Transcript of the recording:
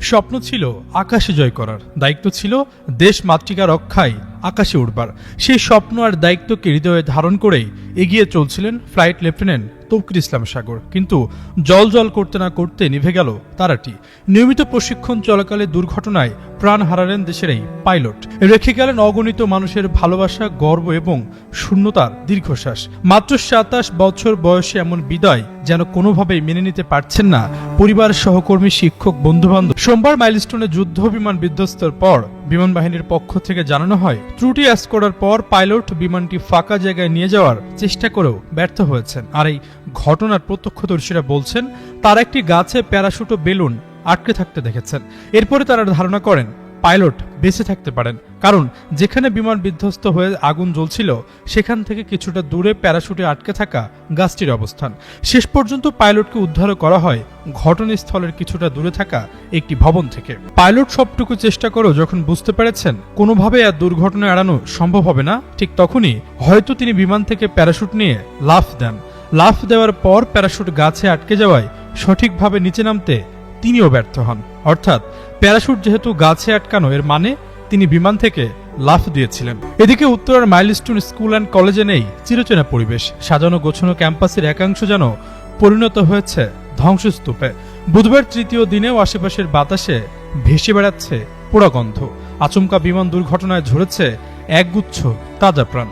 স্বপ্ন ছিল আকাশে জয় করার। দায়িত্ব ছিল দেশ মাতৃকা রক্ষায়। আকাশে উঠবার। সেই স্বপ্ন আর দায়িত্বকে হৃদয়ে ধারণ করেই এগিয়ে চলছিলেন ফ্লাইট লেফটেন্যান্ট তৌকির ইসলাম সাগর। কিন্তু জল জল করতে না করতে নিভে গেল তারাটি। নিয়মিত প্রশিক্ষণ চলাকালে দুর্ঘটনায় প্রাণ হারালেন দেশের এই পাইলট। রেখে গেলেন অগণিত মানুষের ভালোবাসা, গর্ব এবং শূন্যতার দীর্ঘশ্বাস। মাত্র সাতাশ বছর বয়সে এমন বিদায় যেন কোনোভাবেই মেনে নিতে পারছেন না পরিবার সহকর্মী শিক্ষক, বন্ধুবান্ধব। সোমবার মাইলস্টোনে যুদ্ধ বিমান বিধ্বস্তের পর বিমান বাহিনীর পক্ষ থেকে জানানো হয়, ত্রুটি অ্যাস করার পর পাইলট বিমানটি ফাঁকা জায়গায় নিয়ে যাওয়ার চেষ্টা করেও ব্যর্থ হয়েছেন। আর এই ঘটনার প্রত্যক্ষদর্শীরা বলছেন, তার একটি গাছে প্যারাশুট বেলুন আটকে থাকতে দেখেছেন। এরপরে তারা ধারণা করেন, পাইলট বেঁচে থাকতে পারেন। কারণ, যেখানে বিমান বিধ্বস্ত হয়ে আগুন জ্বলছিল, সেখান থেকে কিছুটা দূরে প্যারাশুটে আটকে থাকা গাছটির অবস্থান। শেষ পর্যন্ত পাইলটকে উদ্ধার করা হয় ঘটনাস্থলের কিছুটা দূরে থাকা একটি ভবন থেকে। পাইলট সবটুকু চেষ্টা করেও যখন বুঝতে পেরেছেন, কোনোভাবে আর দুর্ঘটনা এড়ানো সম্ভব হবে না, ঠিক তখনই হয়তো তিনি বিমান থেকে প্যারাশুট নিয়ে লাফ দেন। লাফ দেওয়ার পর প্যারাশুট গাছে আটকে যাওয়ায় সঠিকভাবে নিচে নামতে তিনিও ব্যর্থ হন। অর্থাৎ প্যারাশুট যেহেতু গাছে আটকানো, এর মানে তিনি বিমান থেকে লাফ দিয়েছিলেন। এদিকে উত্তরার মাইলস্টোন স্কুল অ্যান্ড কলেজে নেই চিরচেনা পরিবেশ। সাজানো গোছানো ক্যাম্পাসের একাংশ যেন পরিণত হয়েছে ধ্বংসস্তূপে। বুধবার তৃতীয় দিনেও আশেপাশের বাতাসে ভেসে বেড়াচ্ছে পোড়া গন্ধ। আচমকা বিমান দুর্ঘটনায় ঝরেছে একগুচ্ছ তাজা প্রাণ।